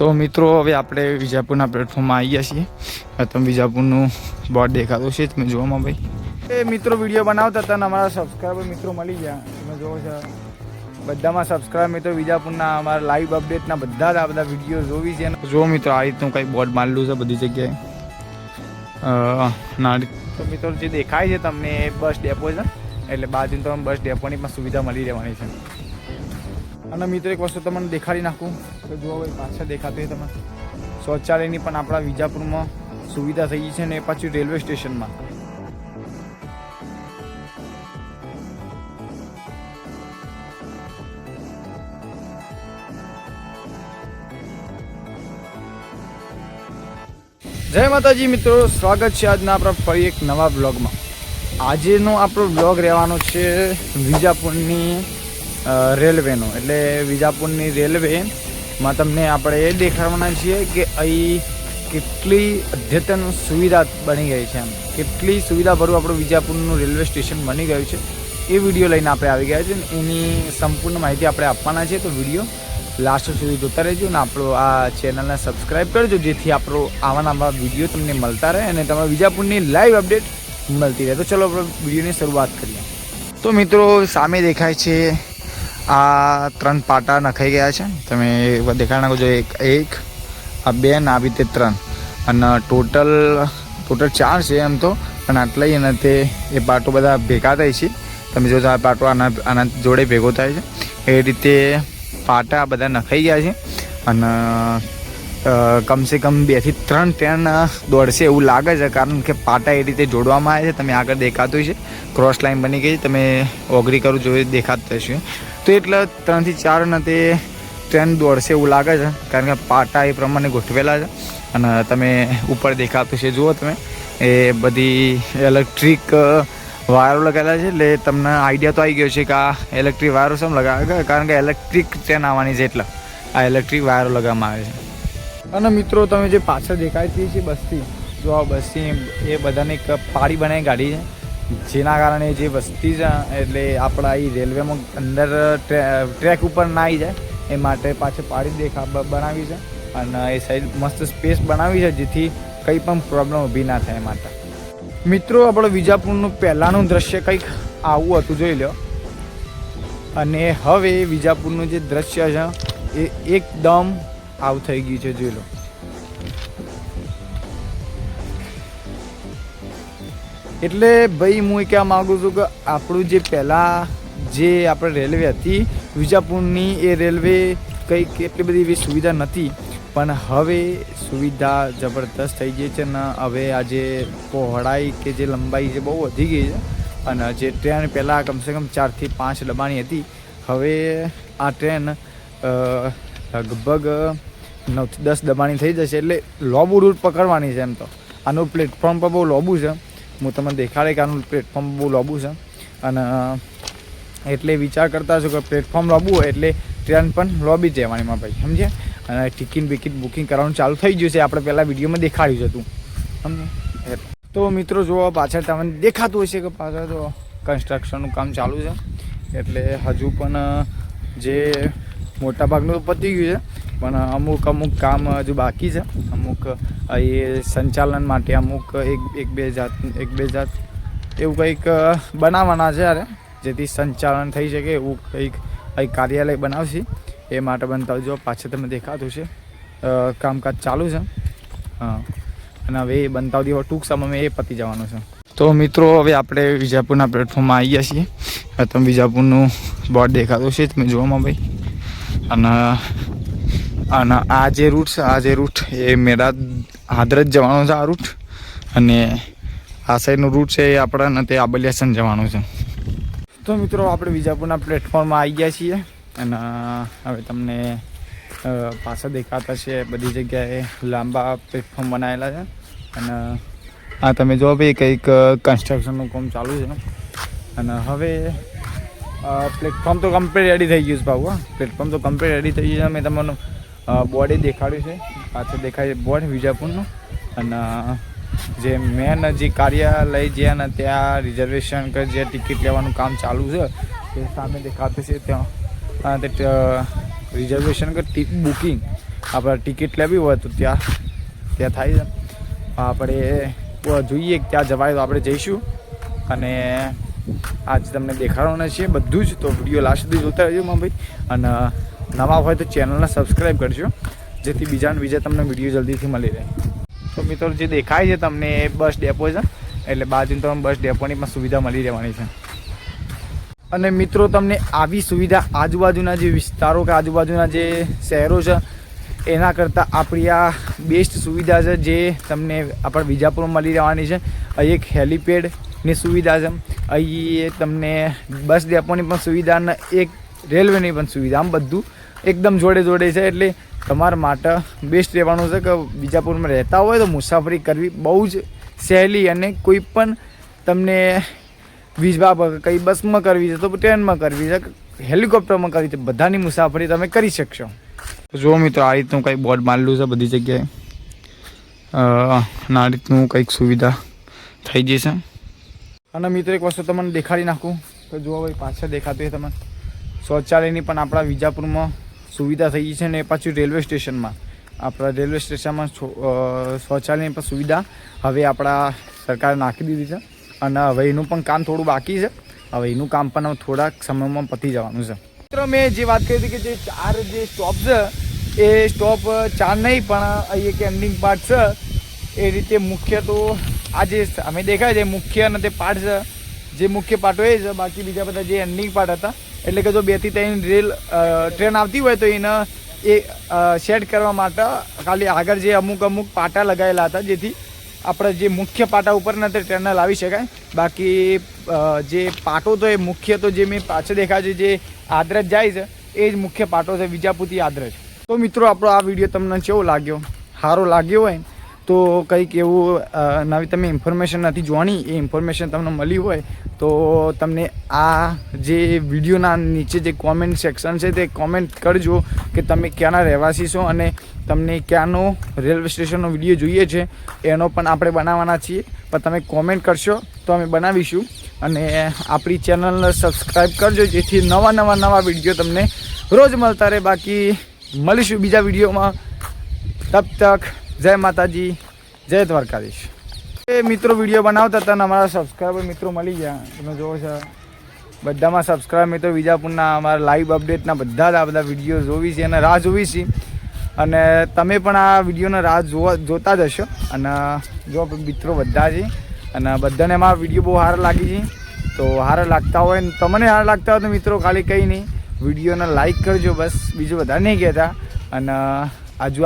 તો મિત્રો, હવે આપણે વિજાપુરના પ્લેટફોર્મમાં આવી છીએ. તમે વિજાપુરનું બોર્ડ દેખાતું છે, તમે જોવામાં ભાઈ. એ મિત્રો વીડિયો બનાવતા હતા અમારા સબસ્ક્રાઈબર મિત્રો મળી ગયા. તમે જોવો છો. બધામાં સબસ્ક્રાઈબ મિત્રો, વિજાપુરના અમારા લાઈવ અપડેટના બધા જ આ બધા વીડિયો જોવી છે. જો મિત્રો, આ રીતનું કંઈક બોર્ડ મારેલું છે બધી જગ્યાએ. ના, તો મિત્રો, જે દેખાય છે તમને બસ ડેપો છે. એટલે બાજુ તમને બસ ડેપોની પણ સુવિધા મળી રહેવાની છે. અને મિત્રો, એક વસ્તુ તમને દેખાડી નાખું. તો જુઓ ભાઈ પાછળ દેખાતું હોય તમે શૌચાલયની પણ આપણા વિજાપુરમાં સુવિધા થઈ ગઈ છે ને પાછું રેલવે સ્ટેશનમાં. જય માતાજી મિત્રો, સ્વાગત છે આજના આપણા ફરી એક નવા બ્લોગમાં આજેનો આપણો બ્લોગ રહેવાનો છે વિજાપુરની રેલવેનો. એટલે વિજાપુરની રેલવેમાં તમને આપણે એ દેખાડવાના છીએ કે અહીં કેટલી અદ્યતન સુવિધા બની ગઈ છે એમ. કેટલી સુવિધાભરું આપણું વિજાપુરનું રેલવે સ્ટેશન બની ગયું છે. એ વીડિયો લઈને આપણે આવી ગયા છે એની સંપૂર્ણ માહિતી આપણે આપવાના છે તો વીડિયો લાસ્ટ સુધી જોતા રહેજો અને આપણો આ ચેનલને સબસ્ક્રાઈબ કરજો, જેથી આપણો આવા નવા વીડિયો તમને મળતા રહે અને તમારા વિજાપુરની લાઈવ અપડેટ મળતી રહે. તો ચલો આપણે વિડીયોની શરૂઆત કરીએ. તો મિત્રો સામે દેખાય છે આ ત્રણ પાટા નખાઈ ગયા છે. તમે દેખાડ નાખો જો એક એક, આ બે ને આવી રીતે ત્રણ. અને ટોટલ ટોટલ ચાર છે એમ તો. પણ આટલા અને તે, એ પાટો બધા ભેગા થાય છે. તમે જો આ પાટો આના આના જોડે ભેગો થાય છે. એ રીતે પાટા બધા નખાઈ ગયા છે. અને કમસે કમ બેથી ત્રણ ટ્રેન દોડશે એવું લાગે છે. કારણ કે પાટા એ રીતે જોડવામાં આવે છે. તમે આગળ દેખાતું છે ક્રોસ લાઇન બની ગઈ છે. તમે ઓગરી કરું, જોઈ દેખાતું હશે. તો એટલે ત્રણથી ચાર ને તે ટ્રેન દોડશે એવું લાગે છે. કારણ કે પાટા એ પ્રમાણે ગોઠવેલા છે. અને તમે ઉપર દેખાતું છે. જુઓ તમે. એ બધી ઇલેક્ટ્રિક વાયરો લગાવેલા છે. એટલે તમને આઈડિયા તો આવી ગયો છે કે આ ઇલેક્ટ્રિક વાયરો શેમ લગાવે? કારણ કે ઇલેક્ટ્રિક ટ્રેન આવવાની છે એટલે. આ ઇલેક્ટ્રિક વાયરો લગાવવામાં આવે છે. અને મિત્રો, તમે જે પાછળ દેખાતી છે બસથી. જો આ બસથી એ બધાને એક પાડી બનાવી ગાડી છે. જેના કારણે જે વસ્તી છે એટલે આપણા એ રેલવેમાં અંદર ટ્રેક ઉપર ના આવી જાય, એ માટે પાછળ પાડી દેખા બનાવી છે. અને એ સાઈડ મસ્ત સ્પેસ બનાવી છે, જેથી કંઈ પણ પ્રોબ્લેમ ઊભી ના થાય માટે. મિત્રો, આપણો વિજાપુરનું પહેલાંનું દ્રશ્ય કંઈક આવું હતું, જોઈ લો અને હવે વિજાપુરનું જે દ્રશ્ય છે, એ એકદમ આવું થઈ ગયું છે, જોઈ લો. એટલે ભાઈ, હું એ કહેવા માગું છું કે આપણું જે પહેલાં જે આપણે રેલવે હતી, વિજાપુરની એ રેલવે કંઈક એટલી બધી એવી સુવિધા નથી પણ હવે સુવિધા જબરદસ્ત થઈ ગઈ છે ને હવે આજે પહોળાઈ કે જે લંબાઈ છે બહુ વધી ગઈ છે. અને જે ટ્રેન પહેલાં કમસે કમ ચારથી પાંચ ડબ્બાની હતી. હવે આ ટ્રેન લગભગ નવથી દસ ડબ્બાની થઈ જશે. એટલે લોબુ રૂટ પકડવાની છે એમ તો. આનું પ્લેટફોર્મ પર બહુ લોબુ છે. હું તમને દેખાડે કે આનું પ્લેટફોર્મ બહુ લાંબુ છે. અને એટલે વિચાર કરતા છો કે પ્લેટફોર્મ લાંબુ હોય એટલે ટ્રેન પણ લોબી જવાની માં ભાઈ સમજે અને ટિકિટ બિકિટ બુકિંગ કરવાનું ચાલુ થઈ ગયું છે. આપણે પહેલાં વિડીયોમાં દેખાડ્યું હતું સમજે તો મિત્રો જુઓ પાછળ તમને દેખાતું હશે કે પાછળ તો કન્સ્ટ્રક્શનનું કામ ચાલુ છે. એટલે હજુ પણ જે મોટા ભાગનું તો પતી ગયું છે. પણ અમુક અમુક કામ હજુ બાકી છે. અમુક એ સંચાલન માટે અમુક એક એક બે જાત, એક બે જાત એવું કંઈક બનાવવાના છે અરે જેથી સંચાલન થઈ શકે એવું કંઈક અહીં કાર્યાલય બનાવશે. એ માટે બનતા પાછળ તમને દેખાતું છે કામકાજ ચાલુ છે. હા અને હવે એ બનતા હવે ટૂંક સમયમાં એ પતી જવાનું છે. તો મિત્રો, હવે આપણે વિજાપુરના પ્લેટફોર્મમાં આવી ગયા છીએ તમે વિજાપુરનું બોર્ડ દેખાતું છે તમે જોવામાં ભાઈ. અને અને આ જે રૂટ છે, આ જે રૂટ એ મેરા હાદરજ જવાનો છે આ રૂટ અને આ સાઈડનો રૂટ છે એ આપણાને તે આબલિયાસન જવાનું છે. તો મિત્રો, આપણે વિજાપુરના પ્લેટફોર્મમાં આવી ગયા છીએ. અને હવે તમને પાછા દેખાતા છે બધી જગ્યાએ લાંબા પ્લેટફોર્મ બનાવેલા છે. અને આ તમે જો ભાઈ કંઈક કન્સ્ટ્રક્શનનું કામ ચાલુ છે. અને હવે પ્લેટફોર્મ તો કમ્પ્લીટ રેડી થઈ ગયું છે ભાવ પ્લેટફોર્મ તો કમ્પ્લીટ રેડી થઈ ગયું છે. મેં તમને બોડી દેખાડ્યું છે. પાછળ દેખાય છે બોર્ડ વિજાપુરનું. અને જે મેન જે કાર્યાલય જે ને ત્યાં રિઝર્વેશન કે જે ટિકિટ લેવાનું કામ ચાલુ છે, તે સામે દેખાતું છે ત્યાં. તે રિઝર્વેશન કે બુકિંગ આપણે ટિકિટ લેવી હોય તો ત્યાં ત્યાં થાય છે. આપણે જોઈએ ત્યાં જવાય તો આપણે જઈશું. અને આજ તમને દેખાડવાના છે બધું જ તો વીડિયો લાસ્ટ સુધી જોતા રહેજો માં ભાઈ. અને નવા હોય તો ચેનલને સબસ્ક્રાઈબ કરજો, જેથી બીજાને બીજા તમને વીડિયો જલ્દીથી મળી રહે. તો મિત્રો, જે દેખાય છે તમને એ બસ ડેપો છે. એટલે બાજુની તમને બસ ડેપોની પણ સુવિધા મળી રહેવાની છે. અને મિત્રો, તમને આવી સુવિધા આજુબાજુના જે વિસ્તારો કે આજુબાજુના જે શહેરો છે, એના કરતાં આપણી આ બેસ્ટ સુવિધા છે, જે તમને આપણા વિજાપુરમાં મળી રહેવાની છે. એક હેલિપેડની સુવિધા છે. અહીં તમને બસ ડેપોની પણ સુવિધા અને એક રેલવેની પણ સુવિધા, આમ બધું એકદમ જોડે જોડે છે. એટલે તમારા માટે બેસ્ટ રહેવાનું છે કે બીજાપુરમાં રહેતા હોય તો મુસાફરી કરવી બહુ જ સહેલી અને કોઈ પણ તમને વીજવા પર કઈ બસમાં કરવી છે તો ટ્રેનમાં કરવી છે હેલિકોપ્ટરમાં કરવી છે, બધાની મુસાફરી તમે કરી શકશો. જો મિત્રો, આ રીતનું કંઈ બોર્ડ મારેલું છે બધી જગ્યાએ. આ રીતનું કંઈક સુવિધા થઈ જશે અને મિત્રો, એક વસ્તુ તમને દેખાડી નાખું. તો જુઓ ભાઈ, પાછળ દેખાતું હોય તમને. શૌચાલયની પણ આપણા વિજાપુરમાં સુવિધા થઈ ગઈ છે ને પાછું રેલવે સ્ટેશનમાં. આપણા રેલવે સ્ટેશનમાં શૌચાલયની પણ સુવિધા હવે આપણા સરકારે નાખી દીધી છે. અને હવે એનું પણ કામ થોડું બાકી છે. હવે એનું કામ પણ થોડાક સમયમાં પતી જવાનું છે. મિત્રો, મેં જે વાત કરી હતી કે જે ચાર જે સ્ટોપ છે, એ સ્ટોપ ચાર નહીં, પણ અહીં એક એન્ડિંગ પાર્ટ છે. એ રીતે મુખ્ય તો આ જે અમે દેખાય છે, મુખ્ય અને તે પાર્ટ છે, જે મુખ્ય પાર્ટો એ છે, બાકી બીજા બધા જે એન્ડિંગ પાર્ટ હતા, એટલે કે જો બેથી ત્રણ રેલ ટ્રેન આવતી હોય તો એને એ સેટ કરવા માટે ખાલી આગળ જે અમુક અમુક પાટા લગાવેલા હતા, જેથી આપણે જે મુખ્ય પાટા ઉપર તે ટ્રેનને લાવી શકાય. બાકી જે પાટો તો એ મુખ્ય તો જે મેં પાછળ દેખાય છે, જે આદરજ જાય છે, એ જ મુખ્ય પાટો છે, વિજાપુરથી આદરજ. તો મિત્રો, આપણો આ વીડિયો તમને કેવો લાગ્યો? સારો લાગ્યો હોય તો કંઈક એવું નવી તમે ઇન્ફોર્મેશન નથી જોવાની, એ ઇન્ફોર્મેશન તમને મળી હોય, તો તમને આ જે વિડીયોના નીચે જે કોમેન્ટ સેક્શન છે તે કોમેન્ટ કરજો કે તમે ક્યાંના રહેવાસી છો અને તમને ક્યાંનો રેલવે સ્ટેશનનો વીડિયો જોઈએ છે, એનો પણ આપણે બનાવવાના છીએ. પણ તમે કોમેન્ટ કરશો તો અમે બનાવીશું. અને આપણી ચેનલને સબસ્ક્રાઈબ કરજો, જેથી નવા નવા નવા વીડિયો તમને રોજ મળતા રહે. બાકી મળીશું બીજા વિડીયોમાં. તબ તક જય માતાજી, જય દ્વારકાધીશ. એ મિત્રો વીડિયો બનાવતા હતા અમારા સબસ્ક્રાઈબર મિત્રો મળી ગયા. તમે જોવો છો, બધામાં સબસ્ક્રાઈબ મિત્રો, વિજાપુરના અમારા લાઈવ અપડેટના બધા જ આ બધા વીડિયો જોવી છે અને રાહ જોવી છે. અને તમે પણ આ વિડીયોને રાહ જોવા, જોતા જ હશો. અને જો મિત્રો બધા છે, અને બધાને અમારા વીડિયો બહુ સારા લાગી છે. તો સારા લાગતા હોય ને, તમને સારા લાગતા હોય તો મિત્રો ખાલી કંઈ નહીં. વિડીયોને લાઈક કરજો બસ, બીજું બધા નહીં કહેતા. અને આજુ